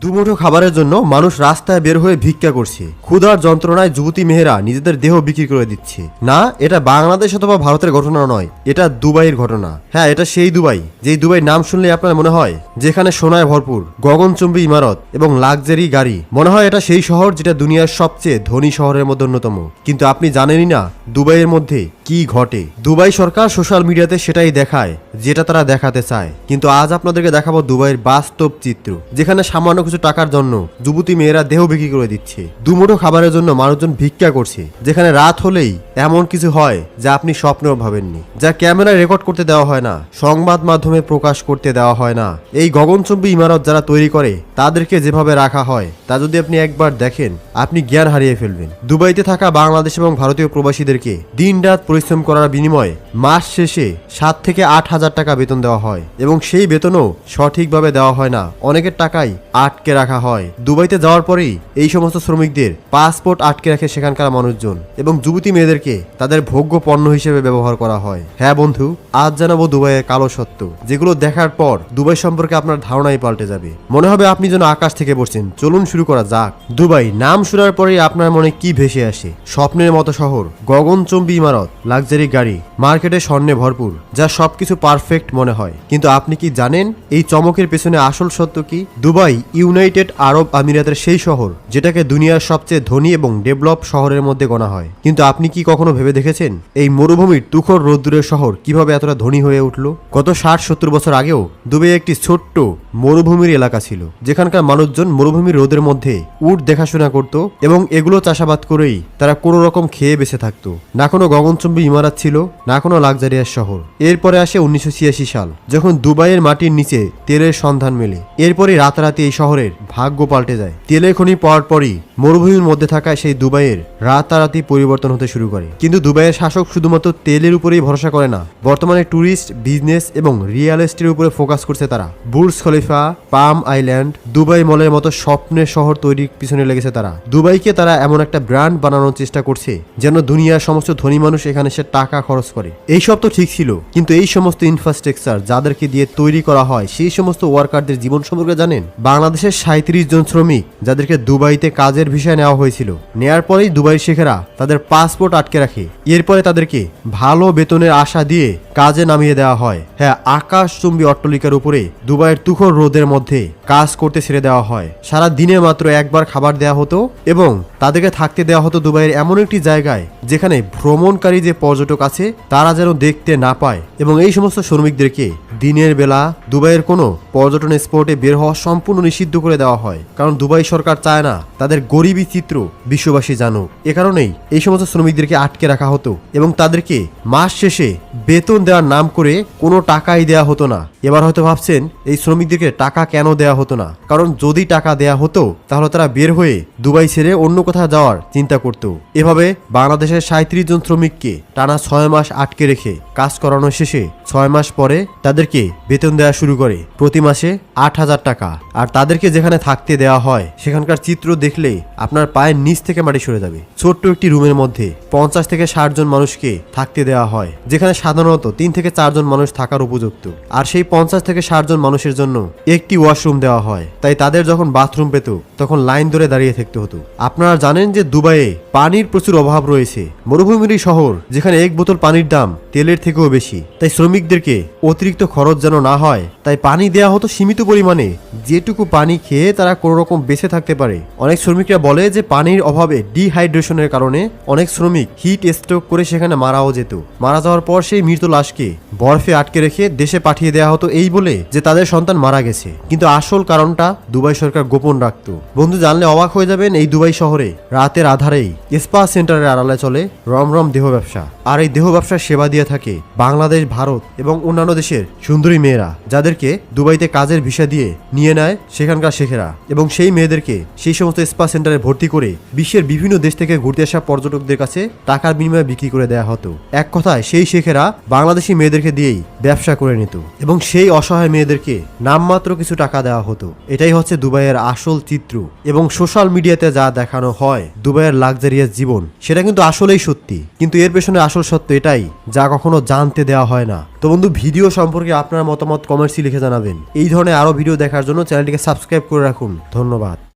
দুমুঠো খাবারের জন্য মানুষ রাস্তায় বের হয়ে ভিক্ষা করছে। ক্ষুধার যন্ত্রণায় যুবতী মেয়েরা নিজেদের দেহ বিক্রি করে দিচ্ছে। না, এটা বাংলাদেশ অথবা ভারতের ঘটনা নয়, এটা দুবাইয়ের ঘটনা। হ্যাঁ এটা সেই দুবাই, যেই দুবাই নাম শুনলে আপনার মনে হয়, যেখানে সোনায় ভরপুর, গগনচুম্বী ইমারত এবং লাক্সারি গাড়ি। মনে হয় এটা সেই শহর যেটা দুনিয়ার সবচেয়ে ধনী শহরের মধ্যে অন্যতম। কিন্তু আপনি জানেনই না, দুবাইয়ের মধ্যে কি ঘটে? দুবাই সরকার সোশ্যাল মিডিয়াতে সেটাই দেখায়, যেটা তারা দেখাতে চায়। কিন্তু আজ আপনাদেরকে দেখাবো দুবাইয়ের বাস্তব চিত্র, যেখানে সামান্য কিছু টাকার জন্য যুবতী মেয়েরা দেহ বিক্রি করে দিচ্ছে। দুমুঠো খাবারের জন্য মানুষজন ভিক্ষা করছে, যেখানে রাত হলেই এমন কিছু হয় যা আপনি স্বপ্নেও ভাবেননি, যা ক্যামেরায় রেকর্ড করতে দেওয়া হয় না, সংবাদ মাধ্যমে প্রকাশ করতে দেওয়া হয় না। এই গগনচুম্বী ইমারত যারা তৈরি করে, তাদেরকে যেভাবে রাখা হয়, তা যদি আপনি একবার দেখেন, আপনি জ্ঞান হারিয়ে ফেলবেন। দুবাইতে থাকা বাংলাদেশ এবং ভারতীয় প্রবাসীদেরকে দিনরাত পরিশ্রম করার বিনিময়ে মাস শেষে সাত থেকে আট হাজার টাকা বেতন দেওয়া হয় এবং সেই বেতনও সঠিকভাবে দেওয়া হয় না। অনেকের টাকাই আটকে রাখা হয়। দুবাইতে যাওয়ার পরেই এই সমস্ত শ্রমিকদের পাসপোর্ট আটকে রাখে সেখানকার মানুষজন এবং যুবতী মেয়েদেরকে তাদের ভোগ্য পণ্য হিসেবে ব্যবহার করা হয়। হ্যাঁ বন্ধু, আজ জানাব দুবাইয়ের কালো সত্য। যেগুলো দেখার পর দুবাই সম্পর্কে আপনার ধারণাই পাল্টে যাবে। মনে হবে আপনি যেন আকাশ থেকে পড়ছেন। চলুন শুরু করা যাক। দুবাই, নাম শোনার পরেই আপনার মনে কি ভেসে আসে? স্বপ্নের মতো শহর, গগনচম্বী ইমারত। লাক্সারি গাড়ি, মার্কেটে স্বর্ণে ভরপুর, যা সবকিছু পারফেক্ট মনে হয়। কিন্তু আপনি কি জানেন, এই চমকের পেছনে আসল সত্য কি? দুবাই, ইউনাইটেড আরব আমিরাতের সেই শহর, যেটাকে দুনিয়ার সবচেয়ে ধনী এবং ডেভেলপ শহরের মধ্যে গণা হয়। কিন্তু আপনি কি কখনো ভেবে দেখেছেন, এই মরুভূমির তুখর রোদ্দুরের শহর কীভাবে এতটা ধনী হয়ে উঠল? গত ষাট সত্তর বছর আগেও দুবাই একটি ছোট্ট মরুভূমির এলাকা ছিল, যেখানকার মানুষজন মরুভূমির রোদের মধ্যে উট দেখাশোনা করত এবং এগুলো চাষাবাদ করেই তারা কোনো রকম খেয়ে বেঁচে থাকতো। না কোনো গগনচুম্বী ইমারত ছিল না কোনো লাক্সারিয়াস শহর। এরপরে আসে উনিশশো ছিয়াশি সাল, যখন দুবাইয়ের মাটির নিচে তেলের সন্ধান মেলে। এরপরে রাতারাতি এই শহরের ভাগ্য পাল্টে যায়। তেলের খনি পাওয়ার পরই মরুভূমির মধ্যে থাকা সেই দুবাইয়ের রাতারাতি পরিবর্তন হতে শুরু করে। কিন্তু দুবাইয়ের শাসক শুধুমাত্র তেলের উপরেই ভরসা করে না, বর্তমানে ট্যুরিস্ট, বিজনেস এবং রিয়েল এস্টেটের উপরে ফোকাস করছে তারা। Burj Khalifa, palm island, Dubai মলের মতো স্বপ্নের শহর তৈরির পিছনে লেগেছে তারা। দুবাইকে তারা এমন একটা ব্র্যান্ড বানানোর চেষ্টা করছে, যেন দুনিয়ার সমস্ত ধনী মানুষ এখানে সে টাকা খরচ করে। এই সব তো ঠিক ছিল, কিন্তু এই সমস্ত ইনফ্রাস্ট্রাকচার যাদেরকে দিয়ে তৈরি করা হয়, সেই সমস্ত ওয়ার্কারদের জীবন সম্পর্কে জানেন? বাংলাদেশের সাঁত্রিশ জন শ্রমিক যাদেরকে দুবাইতে কাজের ভিসায় নেওয়া হয়েছিল। নেয়ার পরেই দুবাই শেখেরা তাদের পাসপোর্ট আটকে রাখে। এরপরে তাদেরকে ভালো বেতনের আশা দিয়ে কাজে নামিয়ে দেওয়া হয়। হ্যাঁ আকাশচুম্বী অট্টলিকার উপরে দুবাইয়ের তুখর রোদের মধ্যে কাজ করতে ছেড়ে দেওয়া হয়। সারা দিনে মাত্র একবার খাবার দেওয়া হতো এবং তাদেরকে থাকতে দেওয়া হতো দুবাইয়ের এমন একটি জায়গায় যেখানে ভ্রমণকারী যে পর্যটক আছে, তারা যেন দেখতে না পায়। এবং এই সমস্ত শ্রমিকদেরকে দিনের বেলা দুবাইয়ের কোনো পর্যটন স্পটে বের হওয়া সম্পূর্ণ নিষিদ্ধ করে দেওয়া হয়। কারণ দুবাই সরকার চায় না, তাদের গরিবী চিত্র বিশ্ববাসী জানুক। এ কারণেই এই সমস্ত শ্রমিকদেরকে আটকে রাখা হতো এবং তাদেরকে মাস শেষে বেতন দেওয়ার নাম করে কোনো টাকাই দেয়া হতো না। এবার হয়তো ভাবছেন, এই শ্রমিকদেরকে টাকা কেন দেয়া হতো না? কারণ যদি টাকা দেয়া হতো, তাহলে তারা বের হয়ে দুবাই ছেড়ে অন্য কোথাও যাওয়ার চিন্তা করত। এভাবে বাংলাদেশের সাঁত্রিশ জন শ্রমিককে টানা ছয় মাস আটকে রেখে কাজ করানো শেষে ছয় মাস পরে তাদেরকে বেতন দেওয়া শুরু করে। প্রতি মাসে আট হাজার টাকা। আর তাদেরকে যেখানে থাকতে দেওয়া হয়, সেখানকার চিত্র দেখলে আপনার পায়ের নিচ থেকে মাটি সরে যাবে। ছোট্ট একটি রুমের মধ্যে পঞ্চাশ থেকে ষাট জন মানুষকে থাকতে দেওয়া হয়, যেখানে সাধারণত তিন থেকে চারজন মানুষ থাকার উপযুক্ত। আর সেই পঞ্চাশ থেকে ষাট জন মানুষের জন্য একটি ওয়াশরুম দেওয়া হয়। তাই তাদের যখন বাথরুম পেত, তখন লাইন ধরে দাঁড়িয়ে থাকতে হতো। আপনারা জানেন যে দুবাইয়ে পানির প্রচুর অভাব রয়েছে। মরুভূমির শহর যেখানে এক বোতল পানির দাম তেলের থেকেও বেশি। তাই শ্রমিকদেরকে অতিরিক্ত খরচ যেন না হয়, তাই পানি দেওয়া হতো সীমিত পরিমাণে। যেটুকু পানি খেয়ে তারা কোনো রকম বেঁচে থাকতে পারে। অনেক শ্রমিকরা বলে যে, পানির অভাবে ডিহাইড্রেশনের কারণে অনেক শ্রমিক হিট স্ট্রোক করে সেখানে মারাও যেত। মারা যাওয়ার পর সেই মৃত লাশকে বরফে আটকে রেখে দেশে পাঠিয়ে দেওয়া হতো এই বলে যে, তাদের সন্তান মারা গেছে। কিন্তু আসল কারণটা দুবাই সরকার গোপন রাখত। বন্ধু জানলে অবাক হয়ে যাবেন, এই দুবাই শহরে রাতের আধারেই স্পা সেন্টারের আড়ালে চলে রমরম দেহ ব্যবসা। пока. আর এই দেহ ব্যবসার সেবা দিয়ে থাকে বাংলাদেশ, ভারত এবং অন্যান্য দেশের সুন্দরী মেয়েরা, যাদেরকে দুবাইতে কাজের ভিসা দিয়ে নিয়ে নেয় সেখানকার শেখেরা এবং সেই মেয়েদেরকে সেই সমস্ত স্পা সেন্টারে ভর্তি করে বিশ্বের বিভিন্ন দেশ থেকে ঘুরতে আসা পর্যটকদের কাছে টাকার বিনিময়ে বিক্রি করে দেওয়া হতো। এক কথায়, সেই শেখেরা বাংলাদেশি মেয়েদেরকে দিয়েই ব্যবসা করে নিত এবং সেই অসহায় মেয়েদেরকে নামমাত্র কিছু টাকা দেওয়া হতো। এটাই হচ্ছে দুবাইয়ের আসল চিত্র এবং সোশ্যাল মিডিয়াতে যা দেখানো হয় দুবাইয়ের লাক্সারিয়াস জীবন, সেটা কিন্তু আসলেই সত্যি। কিন্তু এর পেছনে আসল সত্য এটাই, যা কখনো জানতে দেওয়া হয় না। তো বন্ধু, ভিডিও সম্পর্কে আপনার মতামত কমেন্টসে লিখে জানাবেন। এই ধরনের আরও ভিডিও দেখার জন্য চ্যানেলটিকে সাবস্ক্রাইব করে রাখুন। ধন্যবাদ।